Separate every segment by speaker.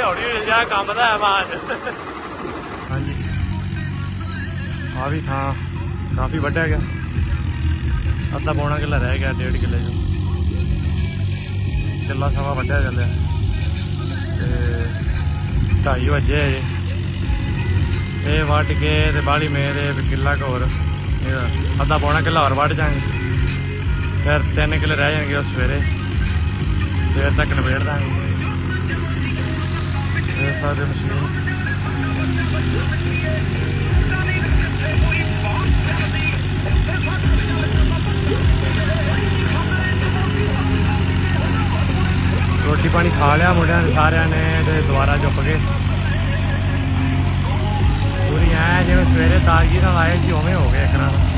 Speaker 1: ਹੌਲੀ ਹੌਲੀ ਜਾ ਕੰਮ ਦਾ ਹੈ ਹਾਂਜੀ। ਆ ਵੀ ਥਾਂ ਕਾਫੀ ਵੱਡਾ ਗਿਆ। ਅੱਧਾ ਪੌਣਾ ਕਿੱਲਾ ਰਹਿ ਗਿਆ, ਡੇਢ ਕਿੱਲੇ ਜੋ ਕਿੱਲਾ ਸਵਾ ਵੱਢਿਆ ਜਾਂਦਾ। ਤੇ ਢਾਈ ਵਜੇ ਹੈ ਜੀ ਇਹ ਵੱਢ ਕੇ ਤੇ ਬਾਲੀ ਮੇਰੇ ਕਿੱਲਾ ਘੋਰ ਅੱਧਾ ਪੌਣਾ ਕਿੱਲਾ ਹੋਰ ਵੱਢ ਜਾਾਂਗੇ ਫਿਰ ਤਿੰਨ ਕਿੱਲੇ ਰਹਿ ਜਾਣਗੇ ਉਹ ਸਵੇਰੇ। ਸਵੇਰ ਤੱਕ ਨਿਬੇੜ ਦਾਂਗੇ। ਇਹ ਸਾਰੇ ਮਸ਼ੀਨ ਰੋਟੀ ਪਾਣੀ ਖਾ ਲਿਆ ਮੁੰਡਿਆਂ ਨੇ ਸਾਰਿਆਂ ਨੇ ਤੇ ਦੁਬਾਰਾ ਚੁੱਪ ਗਏ ਪੂਰੀ ਐ ਜਿਵੇਂ ਸਵੇਰੇ ਤਾਜ਼ਗੀ ਨਾਲ ਆਏ ਸੀ ਉਵੇਂ ਹੋ ਗਏ ਇੱਕ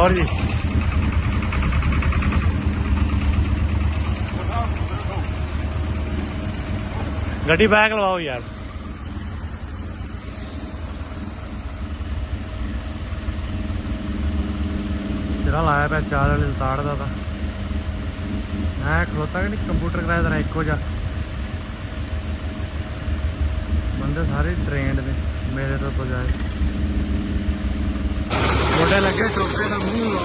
Speaker 1: ਹੋਰ ਜੀ। ਗੱਡੀ ਬੈਕ ਲਵਾਓ ਯਾਰ। ਸਿਰਾ ਲਾਇਆ ਪਿਆ ਚਾਰ ਵਾਲੇ ਲਤਾੜ ਦਾ ਤਾਂ। ਮੈਂ ਖਲੋਤਾ ਕਿ ਨਹੀਂ, ਕੰਪਿਊਟਰ ਕਰਾਇਆ ਤਾਂ ਇੱਕੋ ਜਿਹਾ। ਬੰਦੇ ਸਾਰੇ ਟ੍ਰੇਨਡ ਨੇ, ਮੇਰੇ ਤੋਂ ਬਜਾਏ ਗੋਡੇ ਲੱਗੇ ਟੋਪੇ ਦਾ ਮੂੰਹ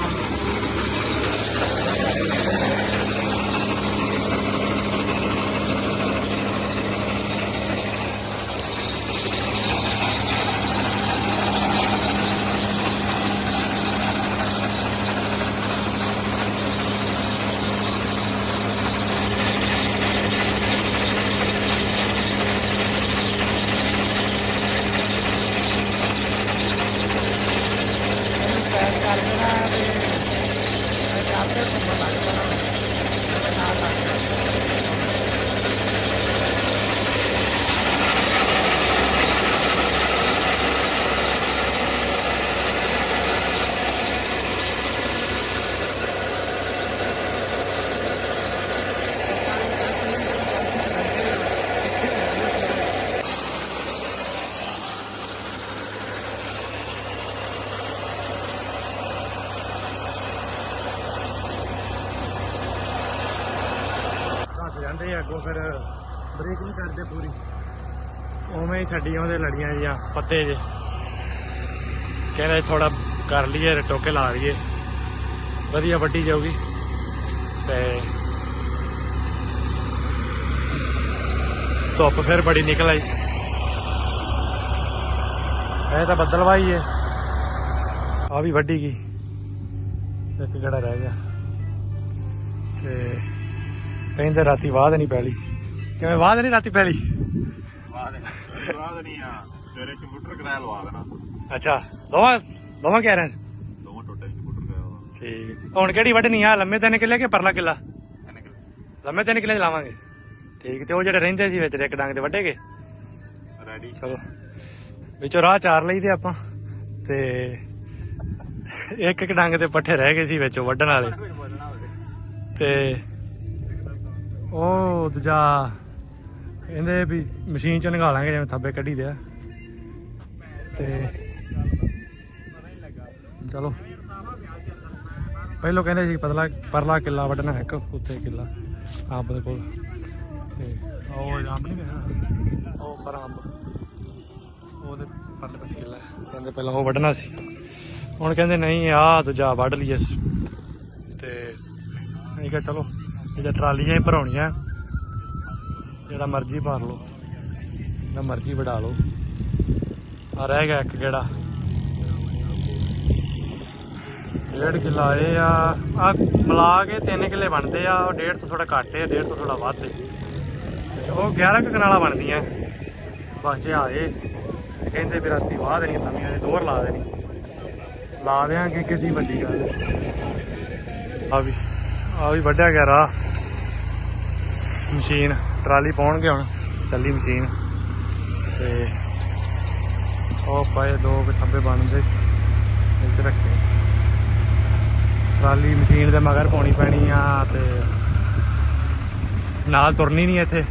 Speaker 1: ਲਾਉਣ ਅੱਗੋਂ ਫਿਰ ਬ੍ਰੇਕ ਨਹੀਂ ਕਰਦੇ ਪੂਰੀ। ਉਵੇਂ ਹੀ ਛੱਡੀਆਂ ਉਹਦੇ ਲੜੀਆਂ ਜੀਆਂ ਪੱਤੇ ਜੇ। ਕਹਿੰਦਾ ਥੋੜਾ ਕਰ ਲਈਏ ਟੋਕੇ ਲਾ ਲਈਏ ਵਧੀਆ ਵੱਡੀ ਜਾਊਗੀ। ਤੇ ਧੁੱਪ ਫਿਰ ਬੜੀ ਨਿਕਲ ਆਈ। ਇਹ ਤਾਂ ਬੱਦਲਵਾਈ ਏ। ਆ ਵੀ ਵੱਡੀ ਗਈ। ਇੱਕ ਗੜਾ ਰਹਿ ਗਿਆ। ਤੇ ਕਹਿੰਦੇ ਰਾਤੀ ਬਾਅਦ ਨਹੀਂ ਪੈਲੀ। ਕਿਵੇਂ ਬਾਅਦ ਨਹੀਂ ਰਾਤੀ ਪੈਲੀ?
Speaker 2: ਬਾਅਦ ਨਹੀਂ ਆ ਸਵੇਰੇ ਕੰਪਿਊਟਰ ਕਿਰਾਇਆ ਲਵਾ ਦੇਣਾ।
Speaker 1: ਅੱਛਾ ਦੋਵਾਂ ਦੋਵਾਂ ਕਹਿ ਰਹੇ ਨੇ?
Speaker 2: ਦੋਵਾਂ ਟੋਟੇ ਕੰਪਿਊਟਰ ਕਿਰਾਇਆ
Speaker 1: ਠੀਕ। ਹੁਣ ਕਿਹੜੀ ਵੱਢਣੀ ਆ ਲੰਮੇ ਤਿੰਨ ਕਿੱਲੇ ਕਿ ਪਰਲਾ ਕਿੱਲਾ? ਲੰਮੇ ਤਿੰਨ ਕਿੱਲੇ ਲਾਵਾਂਗੇ। ਠੀਕ ਤੇ ਉਹ ਜਿਹੜੇ ਰਹਿੰਦੇ ਸੀ ਵਿੱਚ ਇੱਕ ਡੰਗ ਤੇ ਵੱਢੇਗੇ
Speaker 2: ਰੈਡੀ
Speaker 1: ਚਲੋ। ਵਿੱਚੋਂ ਰਾਹ ਚਾਰ ਲਈ ਤੇ ਆਪਾਂ। ਤੇ ਇੱਕ ਇੱਕ ਡੰਗ ਤੇ ਪੱਠੇ ਰਹਿ ਗਏ ਸੀ ਵਿੱਚੋਂ ਵੱਢਣ ਵਾਲੇ। ਤੇ ਉਹ ਦੂਜਾ, ਕਹਿੰਦੇ ਵੀ ਮਸ਼ੀਨ ਚੋਂ ਨਿਕਾਲਾਂਗੇ ਜਿਵੇਂ ਥੱਬੇ ਕੱਢੀ ਦੇ ਆ। ਤੇ ਚਲੋ। ਪਹਿਲੋਂ ਕਹਿੰਦੇ ਸੀ ਪਤਲਾ, ਪਰਲਾ ਕਿੱਲਾ ਵੱਢਣਾ ਇੱਕ, ਉੱਤੇ ਕਿੱਲਾ, ਆਪ ਦੇ ਕੋਲ। ਤੇ ਉਹ ਅੰਬ ਨਹੀਂ ਗਿਆ ਉਹ ਪਰ ਅੰਬ ਉਹਦੇ ਪਰਲੇ ਪਾਸੇ ਕਿੱਲਾ ਕਹਿੰਦੇ ਪਹਿਲਾਂ ਉਹ ਵੱਢਣਾ ਸੀ। ਹੁਣ ਕਹਿੰਦੇ ਨਹੀਂ ਆ ਦੂਜਾ ਵੱਢ ਲਈਏ। ਤੇ ਅਸੀਂ ਕਿਹਾ ਚਲੋ ਇਹਦਾ ਟਰਾਲੀਆਂ ਹੀ ਭਰਾਉਣੀਆਂ। ਜਿਹੜਾ ਮਰਜ਼ੀ ਭਰ ਲਓ। ਜਿਹੜਾ ਮਰਜ਼ੀ ਵਡਾ ਲਓ। ਆ ਰਹਿ ਗਿਆ ਇੱਕ ਕਿਹੜਾ ਡੇਢ ਕਿੱਲਾ ਇਹ ਆ। ਆ ਮਿਲਾ ਕੇ ਤਿੰਨ ਕਿੱਲੇ ਬਣਦੇ ਆ। ਉਹ ਡੇਢ ਤੋਂ ਥੋੜਾ ਘੱਟ ਹੈ ਡੇਢ ਤੋਂ ਥੋੜਾ ਵੱਧ ਹੈ ਉਹ 11 ਕੁ ਕਨਾਲਾਂ ਬਣਦੀਆਂ। ਬਸ ਜੇ ਆਏ ਕਹਿੰਦੇ ਵੀ ਰਾਤੀ ਵਾਹ ਦੇਣੀ ਨਵੀਆਂ ਦੇ ਦੋਹਰ ਲਾ ਦੇਣੀ। ਲਾ ਦਿਆਂਗੇ ਕਿਸੇ ਵੱਡੀ ਗੱਲ। ਆ ਵੀ। ਆ ਵੀ ਵੱਢਿਆ ਗਿਆ ਰਾਹ। ਮਸ਼ੀਨ, ਟਰਾਲੀ ਪਾਉਣਗੇ ਹੁਣ, ਚੱਲੀ ਮਸ਼ੀਨ। ਤੇ ਉਹ ਪਏ ਦੋ ਕੁ ਥੰਬੇ ਬਣਦੇ ਇੱਥੇ ਰੱਖੇ। ਟਰਾਲੀ ਮਸ਼ੀਨ ਦੇ ਮਗਰ ਪਾਉਣੀ ਪੈਣੀ ਆ ਤੇ ਨਾਲ ਤੁਰਨੀ ਨਹੀਂ ਇੱਥੇ।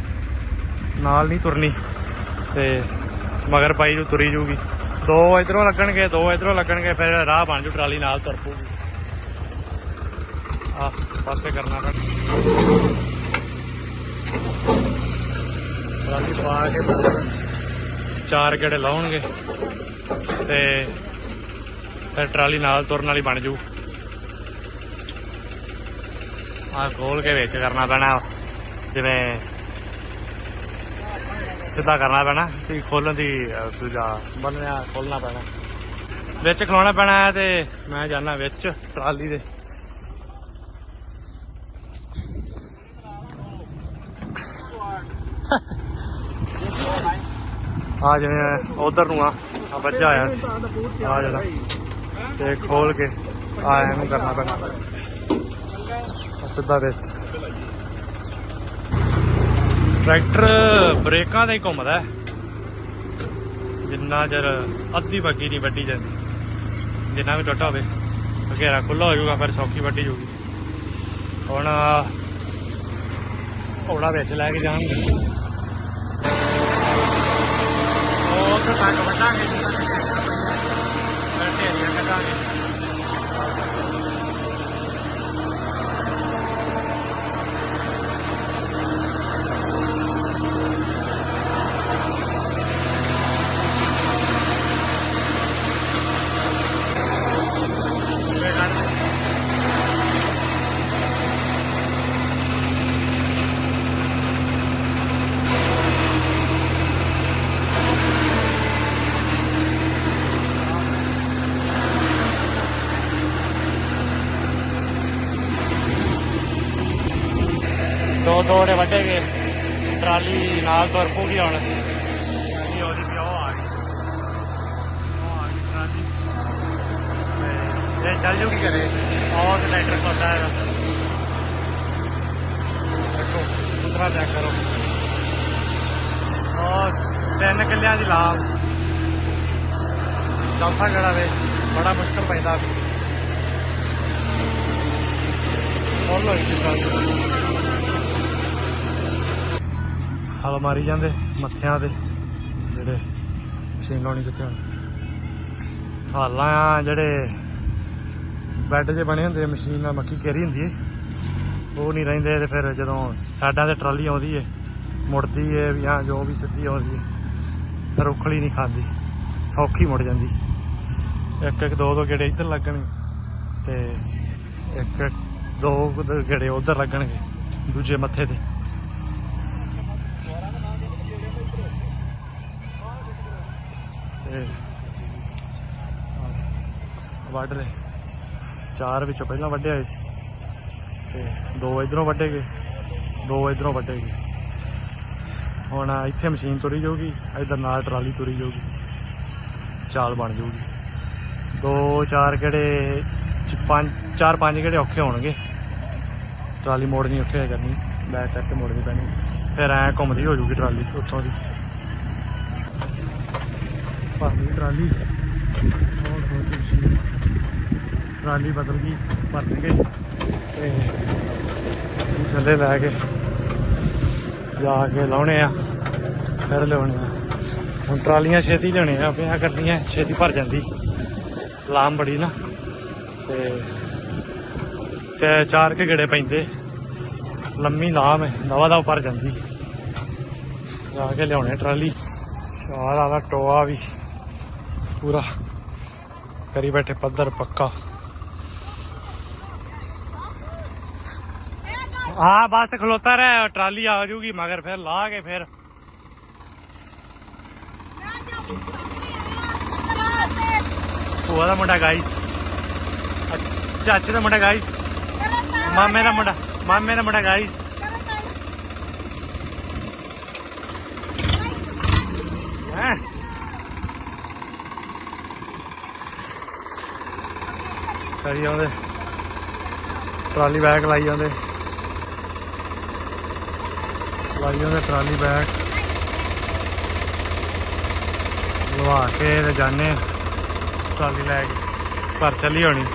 Speaker 1: ਨਾਲ ਨਹੀਂ ਤੁਰਨੀ ਤੇ ਮਗਰ ਪਾਈ ਨੂੰ ਤੁਰੀ ਜੂਗੀ ਦੋ ਇਧਰੋਂ ਲੱਗਣਗੇ, ਦੋ ਇਧਰੋਂ ਲੱਗਣਗੇ, ਫਿਰ ਰਾਹ ਬਣ ਜੂ, ਟਰਾਲੀ ਨਾਲ ਤੁਰ ਪੂਗੀ ਆ ਪਾਸੇ ਕਰਨਾ ਪੈਣਾ ਟਰਾਲੀ ਪਾ ਕੇ ਚਾਰ ਗੇੜੇ ਲਾਉਣਗੇ ਤੇ ਫਿਰ ਟਰਾਲੀ ਨਾਲ ਤੁਰਨ ਵਾਲੀ ਬਣ ਜੂ। ਆ ਖੋਲ ਕੇ ਵਿੱਚ ਕਰਨਾ ਪੈਣਾ। ਜਿਵੇਂ ਸਿੱਧਾ ਕਰਨਾ ਪੈਣਾ ਤੇ ਖੋਲਣ ਦੀ ਅਹ, ਦੂਜਾ ਬੰਨਿਆ ਖੋਲਣਾ ਪੈਣਾ। ਵਿੱਚ ਖਲੋਣਾ ਪੈਣਾ ਹੈ ਤੇ ਮੈਂ ਜਾਣਾ ਵਿੱਚ ਟਰਾਲੀ ਦੇ। ਆ ਜਿਵੇਂ ਉਧਰ ਨੂੰ ਆ ਆ ਵੱਜਾ ਆਇਆ ਆ ਜਿਹੜਾ, ਤੇ ਖੋਲ ਕੇ ਆ ਇਹਨੂੰ ਕਰਨਾ ਪੈਣਾ। ਸਿੱਧਾ ਵਿੱਚ। ਟਰੈਕਟਰ ਬ੍ਰੇਕਾਂ ਤੇ ਹੀ ਘੁੰਮਦਾ ਜਿੰਨਾ ਚਿਰ ਅੱਧੀ ਬੱਗੀ ਨਹੀਂ ਵੱਢੀ ਜਾਂਦੀ। ਜਿੰਨਾ ਵੀ ਟੁੱਟਾ ਹੋਵੇ ਘੇਰਾ ਖੁੱਲਾ ਹੋ ਜਾਊਗਾ, ਫਿਰ ਸੌਖੀ ਵੱਢੀ ਜਾਊਗੀ। ਹੁਣ ਔੜਾ ਵਿੱਚ ਲੈ ਕੇ ਜਾਣਗੇ। ก็ตากกับมันได้ไงมันเสียอย่างกันได้ ਨੇ ਵੱਡੇ ਗਏ ਟਰਾਲੀ ਨਾਲ ਤੁਰ ਪੂਗੀ ਹੁਣ ਉਹਦੀ ਆ ਗਈ। ਉਹ ਆ ਗਈ ਟਰਾਲੀ। ਤੇ ਇਹ ਚੱਲ ਜੂਗੀ ਕਰੇ ਉਹ ਤੇ ਟਰੈਕਟਰ ਕੋਤਾ ਹੈਗਾ ਦੇਖੋ ਉਤਰਾ ਚੈੱਕ ਕਰੋ। ਉਹ ਤਿੰਨ ਕਿੱਲਿਆਂ ਦੀ ਲਾਭ ਚੌਥਾ ਗੜਾ ਵੇ? ਬੜਾ ਮੁਸ਼ਕਲ ਪੈਂਦਾ ਟਰਾਲੀ ਹਲ ਮਾਰੀ ਜਾਂਦੇ ਮੱਥਿਆਂ ਤੇ ਜਿਹੜੇ ਮਸ਼ੀਨ ਲਾਉਣੀ ਕਿੱਥੇ ਹੁਣ ਹਾਲਾਂ ਜਿਹੜੇ ਬੈੱਡ ਜੇ ਬਣੇ ਹੁੰਦੇ ਆ, ਮਸ਼ੀਨ ਨਾਲ ਮੱਕੀ ਘੇਰੀ ਹੁੰਦੀ ਏ। ਉਹ ਨਹੀਂ ਰਹਿੰਦੇ ਤੇ ਫਿਰ ਜਦੋਂ ਸਾਡਾਂ ਤੇ ਟਰਾਲੀ ਆਉਂਦੀ ਏ ਮੁੜਦੀ ਏ ਜਾਂ ਜੋ ਵੀ ਸਿੱਧੀ ਆਉਂਦੀ ਏ ਫਿਰ ਉਖਲੀ ਨਹੀਂ ਖਾਂਦੀ ਸੌਖੀ ਮੁੜ ਜਾਂਦੀ। ਇੱਕ ਇੱਕ ਦੋ ਦੋ ਗੇੜੇ ਇੱਧਰ ਲੱਗਣਗੇ ਤੇ ਇੱਕ ਇੱਕ ਦੋ ਗੇੜੇ ਉੱਧਰ ਲੱਗਣਗੇ ਦੂਜੇ ਮੱਥੇ ਤੇ। ਵੱਢ ਲਏ। ਚਾਰ ਵਿੱਚੋਂ ਪਹਿਲਾਂ ਵੱਢੇ ਹੋਏ ਸੀ। ਤੇ ਦੋ ਇਧਰੋਂ ਵੱਢੇ ਗਏ, ਦੋ ਇਧਰੋਂ ਵੱਢੇ ਗਏ। ਹੁਣ ਇੱਥੇ ਮਸ਼ੀਨ ਤੁਰੀ ਜਾਊਗੀ, ਇਧਰ ਨਾਲ ਟਰਾਲੀ ਤੁਰੀ ਜਾਊਗੀ। ਚਾਲ ਬਣ ਜਾਊਗੀ। ਦੋ, ਚਾਰ ਕਿਹੜੇ ਪੰਜ, ਚਾਰ ਪੰਜ ਕਿਹੜੇ ਔਖੇ ਹੋਣਗੇ। ਟਰਾਲੀ ਮੋੜਨੀ ਔਖੇ ਹੋਇਆ ਕਰਨੀ, ਬੈਕ ਕਰਕੇ ਮੋੜਨੀ ਪੈਣੀ। ਫਿਰ ਐ ਘੁੰਮਦੀ ਹੋ ਜਾਊਗੀ ਟਰਾਲੀ ਉੱਥੋਂ ਦੀ। ਟਰਾਲੀ। ਹੋਰ ਕੋਈ ਮਸ਼ੀਨ ਟਰਾਲੀ ਬਦਲ ਗਈ ਭਰਨਗੇ ਤੇ ਥੱਲੇ ਲੈ ਕੇ ਜਾ ਕੇ ਲਾਉਣੇ ਆ, ਫਿਰ ਲਿਆਉਣੇ ਆ। ਹੁਣ ਟਰਾਲੀਆਂ ਛੇਤੀ ਲਿਆਉਣੇ ਆ ਪਿਆ ਕਰਦੀਆਂ ਛੇਤੀ ਭਰ ਜਾਂਦੀ। ਲਾਮ ਬੜੀ ਨਾ। ਤੇ ਤੇ ਚਾਰ ਕੇ ਗੇੜੇ ਪੈਂਦੇ। ਲੰਮੀ ਲਾਮ ਹੈ ਦਵਾ ਦਵਾ ਭਰ ਜਾਂਦੀ। ਜਾ ਕੇ ਲਿਆਉਣੇ ਟਰਾਲੀ। ਸ਼ਾਰ ਆਲਾ ਟੋਆ ਵੀ। ਪੂਰਾ ਕਰੀ ਬੈਠੇ ਪੱਧਰ ਪੱਕਾ। ਹਾਂ ਬਸ ਖਲੋਤਾ ਰਹਿ, ਟਰਾਲੀ ਆ ਜੂਗੀ, ਮਗਰ ਫਿਰ ਲਾ ਕੇ ਫਿਰ। ਭੂਆ ਦਾ ਮੁੰਡਾ ਗਾਈਸ ਚਾਚੇ ਦਾ ਮੁੰਡਾ ਗਾਈਸ ਮਾਮੇ ਦਾ ਮੁੰਡਾ, ਮਾਮੇ ਦਾ ਮੁੰਡਾ ਗਾਈਸ ਹੈਂ ਕਰੀ ਜਾਂਦੇ। ਟਰਾਲੀ ਬੈਗ ਲਾਈ ਜਾਂਦੇ। ਲਾਈ ਜਾਂਦੇ ਟਰਾਲੀ ਬੈਗ ਲਵਾ ਕੇ ਤੇ ਜਾਣੇ ਟਰਾਲੀ ਲੈ ਕੇ। ਘਰ ਚੱਲੀ ਹੋਣੀ।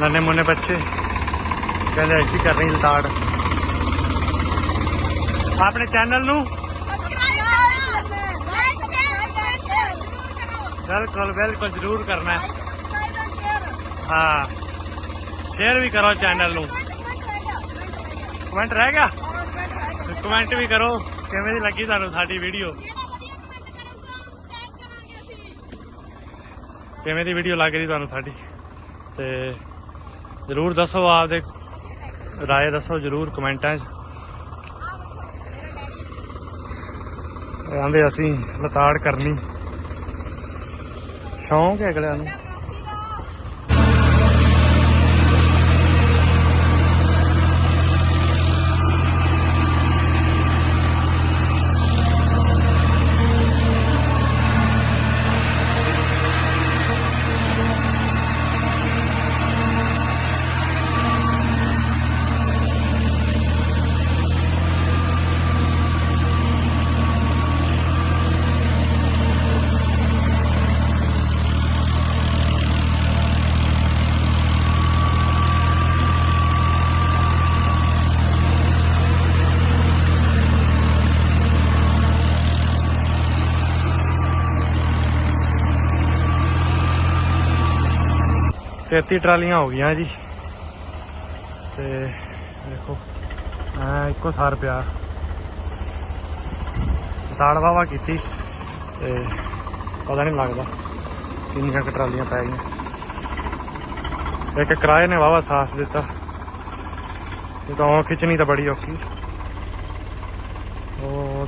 Speaker 1: ਨੰਨੇ ਮੁੰਨੇ ਬੱਚੇ। ਕਹਿੰਦੇ ਐਸੀ ਕਰਨੀ ਲਤਾੜ ਆਪਣੇ ਚੈਨਲ ਨੂੰ। ਬਿਲਕੁਲ ਬਿਲਕੁਲ ਜ਼ਰੂਰ ਕਰਨਾ। ਹੈ ਹਾਂ। ਸ਼ੇਅਰ ਵੀ ਕਰੋ ਚੈਨਲ ਨੂੰ। ਕਮੈਂਟ ਰਹਿ ਗਿਆ? ਕਮੈਂਟ ਵੀ ਕਰੋ, ਕਿਵੇਂ ਦੀ ਲੱਗੀ ਤੁਹਾਨੂੰ ਸਾਡੀ ਵੀਡੀਓ ਕਿਵੇਂ ਦੀ ਵੀਡੀਓ ਲੱਗ ਰਹੀ ਤੁਹਾਨੂੰ ਸਾਡੀ? ਤੇ ਜਰੂਰ ਦੱਸੋ ਆਪਦੇ ਰਾਏ ਦੱਸੋ, ਜਰੂਰ ਕਮੈਂਟਾਂ 'ਚ। ਕਹਿੰਦੇ ਅਸੀਂ, ਲਤਾੜ ਕਰਨੀ। ਸ਼ੌਂਕ ਹੈ ਅਗਲਿਆਂ ਨੂੰ। ਤੇਤੀ ਟਰਾਲੀਆਂ ਹੋ ਗਈਆਂ ਜੀ। ਤੇ ਦੇਖੋ ਐ ਇੱਕੋ ਸਾਰ ਪਿਆ। ਸਾੜ ਵਾਵਾ ਕੀਤੀ ਤੇ ਪਤਾ ਨਹੀਂ ਲੱਗਦਾ ਕਿੰਨੀਆਂ ਕੁ ਟਰਾਲੀਆਂ ਪੈ ਗਈਆਂ। ਇੱਕ ਕਿਰਾਏ ਨੇ ਵਾਵਾ ਸਾਥ ਦਿੱਤਾ। ਇਹ ਤਾਂ ਉਹ ਖਿੱਚਣੀ ਤਾਂ ਬੜੀ ਔਖੀ। ਉਹ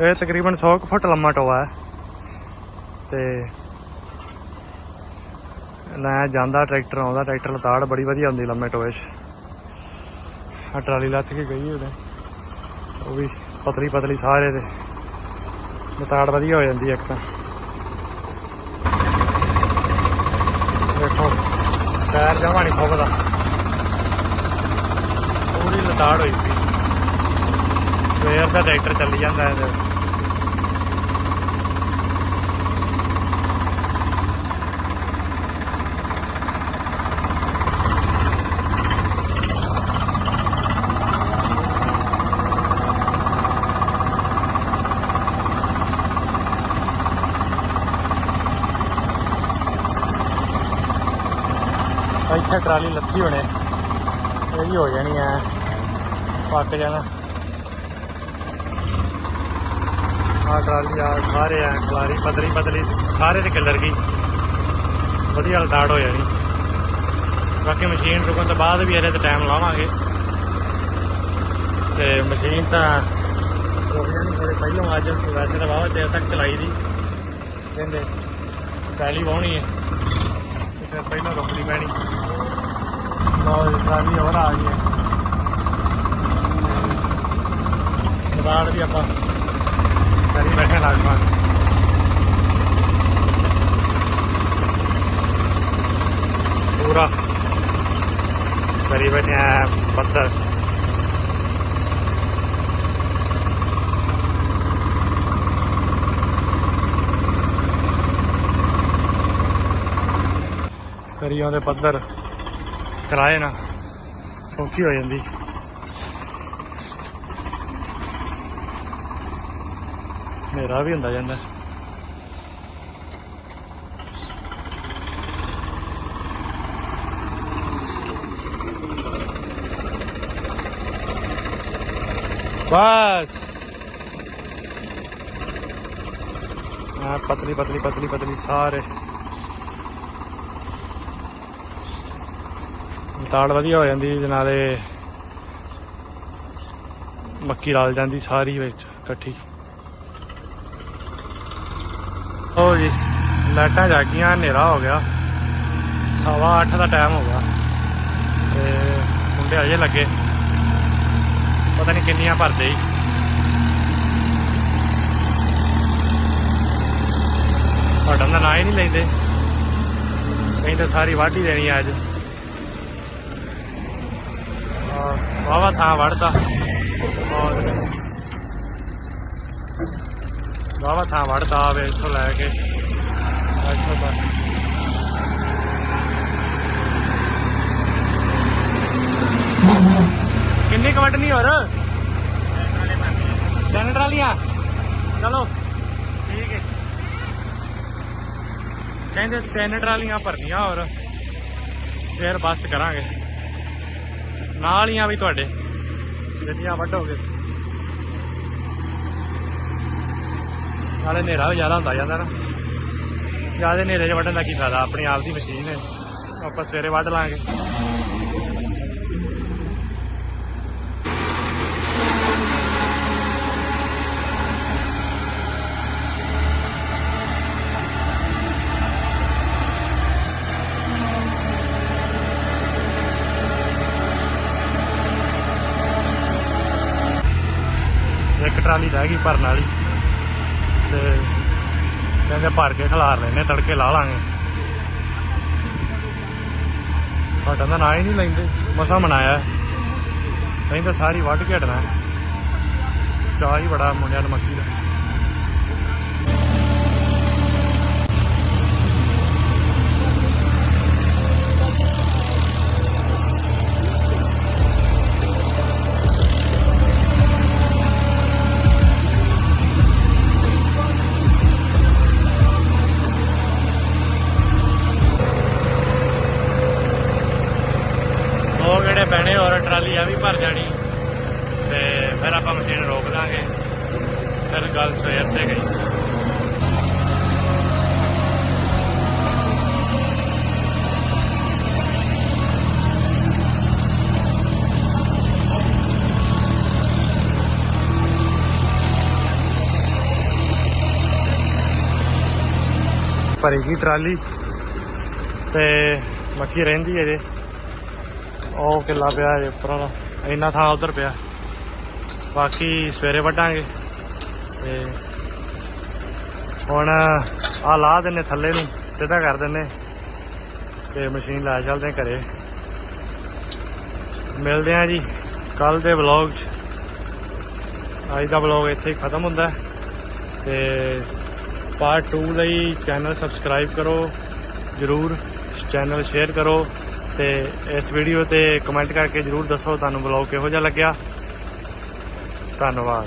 Speaker 1: ਇਹ ਤਕਰੀਬਨ 100 ਕੁ ਫੁੱਟ ਲੰਮਾ ਟੋਆ ਹੈ। ਤੇ ਲੈ ਜਾਂਦਾ ਟਰੈਕਟਰ, ਆਉਂਦਾ ਟਰੈਕਟਰ ਲਤਾੜ, ਬੜੀ ਵਧੀਆ ਹੁੰਦੀ ਲੰਮੇ ਟੋਏ 'ਚ। ਆ ਟਰਾਲੀ ਲੱਥ ਕੇ ਗਈ ਉਹਦੇ। ਉਹ ਵੀ ਪਤਲੀ ਪਤਲੀ ਸਾਰੇ ਦੇ। ਲਤਾੜ ਵਧੀਆ ਹੋ ਜਾਂਦੀ ਇੱਕ ਤਾਂ। ਦੇਖੋ ਟਾਇਰ ਜਮਾ ਨਹੀਂ ਖੁੱਬਦਾ ਪੂਰੀ ਲਤਾੜ ਹੋਈ ਸੀ। ਸਵੇਰ ਦਾ ਟਰੈਕਟਰ ਚੱਲੀ ਜਾਂਦਾ ਇਹਦੇ। ਇੱਥੇ ਟਰਾਲੀ ਲੱਥੀ ਹੋਣੇ। ਇਹ ਵੀ ਹੋ ਜਾਣੀ ਐ ਪੱਕ ਜਾਣਾ। ਆ ਟਰਾਲੀ ਆ, ਸਾਰੇ ਐ ਕਲਾਰੀ ਪਤਲੀ ਪਤਲੀ, ਸਾਰੇ ਦੇ ਕਲਰ ਗਈ। ਵਧੀਆ ਲਟਾੜ ਹੋ ਜਾਣੀ। ਬਾਕੀ ਮਸ਼ੀਨ ਰੁਕਣ ਤੋਂ ਬਾਅਦ ਵੀ ਇਹਦੇ ਤੇ ਟਾਈਮ ਲਾਵਾਂਗੇ। ਤੇ ਮਸ਼ੀਨ ਤਾਂ ਰੁਕ ਜਾਣੀ ਥੋੜੇ ਪਹਿਲਾਂ ਅੱਜ ਵੈਸੇ ਤਾਂ ਬਹੁਤ ਦੇਰ ਤੱਕ ਚਲਾਈ ਦੀ। ਕਹਿੰਦੇ, ਪਹਿਲੀ ਵਾਹਣੀ ਹੈ ਫਿਰ ਪਹਿਲਾਂ ਰੁਕਣੀ ਪੈਣੀ। ਲਓ ਜੀ ਟਰਾਲੀ ਹੋਰ ਆ ਗਈ ਹੈ ਮਦਾੜ ਵੀ ਆਪਾਂ ਕਰੀ ਬੈਠੇ ਲਾਗਵਾਂ ਪੂਰਾ। ਕਰੀ ਬੈਠੇ ਆ ਪੱਤਰ ਕਰੀਆਂ ਦੇ ਪੱਧਰ। ਕਰਾਏ ਨਾ ਸੌਖੀ ਹੋ ਜਾਂਦੀ। ਮੇਰਾ ਵੀ ਹੁੰਦਾ ਜਾਂਦਾ। ਬਸ। ਆ ਪਤਲੀ ਪਤਲੀ ਪਤਲੀ ਪਤਲੀ ਸਾਰੇ। ਦਾਲ ਵਧੀਆ ਹੋ ਜਾਂਦੀ ਇਹਦੇ ਨਾਲੇ ਮੱਕੀ ਰਲ ਜਾਂਦੀ ਸਾਰੀ ਵਿੱਚ ਇਕੱਠੀ। ਹੋ ਜੀ, ਲਾਈਟਾਂ ਜਾਗੀਆਂ ਹਨੇਰਾ ਹੋ ਗਿਆ। ਸਵਾ 8 ਦਾ ਟਾਈਮ ਹੋ ਗਿਆ। ਤੇ ਮੁੰਡੇ ਅਜੇ ਲੱਗੇ। ਪਤਾ ਨਹੀਂ ਕਿੰਨੀਆਂ ਭਰਦੇ ਹੀ ਸਾਡਾ ਦਾ ਨਾਂ ਹੀ ਨਹੀਂ ਲੈਂਦੇ। ਕਹੀਂ ਤਾਂ ਸਾਰੀ ਵਾਢੀ ਦੇਣੀ ਅੱਜ। ਵਾਵਾ ਥਾਂ ਵੜਦਾ ਔਰ ਵਾਵਾ ਥਾਂ ਵੜਦਾ ਆਵੇ ਇੱਥੋਂ ਲੈ ਕੇ। ਇੱਥੋਂ ਤੱਕ। ਕਿੰਨੀ ਕੁ ਵੱਢਣੀ ਹੋਰ? ਤਿੰਨ ਟਰਾਲੀਆਂ। ਚਲੋ, ਠੀਕ ਹੈ ਕਹਿੰਦੇ ਤਿੰਨ ਟਰਾਲੀਆਂ ਭਰਨੀਆਂ ਹੋਰ। ਫਿਰ ਬੱਸ ਕਰਾਂਗੇ। ਨਾਲ ਹੀ ਆ ਵੀ ਤੁਹਾਡੇ। ਜਿੰਨੀਆਂ ਵੱਢੋਗੇ ਨਾਲੇ ਹਨੇਰਾ ਵੀ ਜ਼ਿਆਦਾ ਹੁੰਦਾ ਜਾਂਦਾ ਨਾ। ਜ਼ਿਆਦਾ ਹਨੇਰੇ 'ਚ ਵੱਢਣ ਦਾ ਕੀ ਫਾਇਦਾ? ਆਪਣੀ ਆਪ ਦੀ ਮਸ਼ੀਨ ਹੈ। ਆਪਾਂ ਸਵੇਰੇ ਵੱਢ ਲਾਂਗੇ ਇੱਕ ਟਰਾਲੀ ਰਹਿ ਗਈ, ਭਰਨ ਵਾਲੀ। ਤੇ ਕਹਿੰਦੇ ਭਰ ਕੇ ਖਿਲਾਰ ਲੈਨੇ ਤੜਕੇ ਲਾ ਲਾਂਗੇ। ਸਾਡਾ ਤਾਂ ਨਾਂ ਹੀ ਨਹੀਂ ਲੈਂਦੇ, ਮਸਾ ਮਨਾਇਆ। ਨਹੀਂ ਸਾਰੀ ਵੱਢ ਕੇ ਹਟਣਾ। ਚਾਹ ਹੀ ਬੜਾ ਮੁੰਡਿਆਂ ਨੂੰ ਮੱਕੀ ਦਾ। ਉਹ ਪੈਣੇ ਔਰ ਟਰਾਲੀ ਆ ਵੀ ਭਰ ਜਾਣੀ। ਤੇ ਫਿਰ ਆਪਾਂ ਮਸ਼ੀਨ ਰੋਕ ਦਾਂਗੇ। ਫਿਰ ਗੱਲ ਸਵੇਰ ਤੇ ਗਈ। ਭਰੇਗੀ ਟਰਾਲੀ। ਤੇ ਮੱਕੀ ਰਹਿੰਦੀ ਹੈ ਜੇ। ਉਹ ਕਿੱਲਾ ਪਿਆ ਜੇ ਉੱਪਰੋਂ ਦਾ। ਇੰਨਾ ਥਾਂ ਉਧਰ ਪਿਆ। ਬਾਕੀ ਸਵੇਰੇ ਵੱਢਾਂਗੇ। ਤੇ ਹੁਣ ਆ ਲਾ ਦਿੰਨੇ ਥੱਲੇ ਨੂੰ, ਸਿੱਧਾ ਕਰ ਦਿੰਨੇ। ਤੇ ਮਸ਼ੀਨ ਲੈ ਚੱਲਦੇ ਹਾਂ ਘਰੇ। ਮਿਲਦੇ ਆਂ ਜੀ ਕੱਲ ਦੇ ਵਲੌਗ 'ਚ। ਅੱਜ ਦਾ ਵਲੌਗ ਇੱਥੇ ਹੀ ਖਤਮ ਹੁੰਦਾ। ਹੈ ਤੇ ਪਾਰਟ 2 ਲਈ ਚੈਨਲ ਸਬਸਕ੍ਰਾਈਬ ਕਰੋ। ਜਰੂਰ ਚੈਨਲ ਸ਼ੇਅਰ ਕਰੋ। ਤੇ ਇਸ ਵੀਡੀਓ ਤੇ ਕਮੈਂਟ ਕਰਕੇ ਜਰੂਰ ਦੱਸੋ ਤੁਹਾਨੂੰ ਵਲੌਗ ਕਿਹੋ ਜਿਹਾ ਲੱਗਿਆ। ਧੰਨਵਾਦ।